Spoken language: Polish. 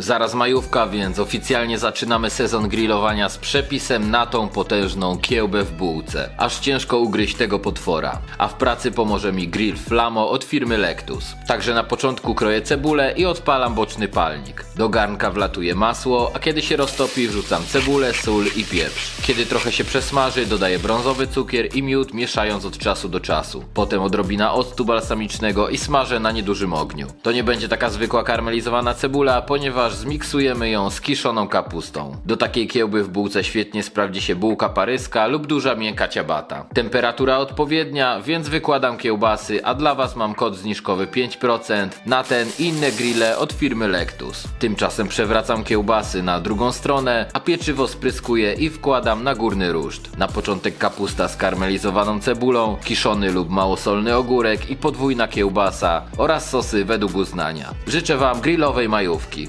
Zaraz majówka, więc oficjalnie zaczynamy sezon grillowania z przepisem na tą potężną kiełbę w bułce. Aż ciężko ugryźć tego potwora. A w pracy pomoże mi grill Flamo od firmy Lectus. Także na początku kroję cebulę i odpalam boczny palnik. Do garnka wlatuje masło, a kiedy się roztopi wrzucam cebulę, sól i pieprz. Kiedy trochę się przesmaży, dodaję brązowy cukier i miód mieszając od czasu do czasu. Potem odrobina octu balsamicznego i smażę na niedużym ogniu. To nie będzie taka zwykła karmelizowana cebula, ponieważ zmiksujemy ją z kiszoną kapustą. Do takiej kiełby w bułce świetnie sprawdzi się bułka paryska lub duża miękka ciabata. Temperatura odpowiednia, więc wykładam kiełbasy, a dla Was mam kod zniżkowy 5% na ten i inne grille od firmy Lectus. Tymczasem przewracam kiełbasy na drugą stronę, a pieczywo spryskuję i wkładam na górny ruszt. Na początek kapusta z karmelizowaną cebulą, kiszony lub małosolny ogórek i podwójna kiełbasa oraz sosy według uznania. Życzę Wam grillowej majówki.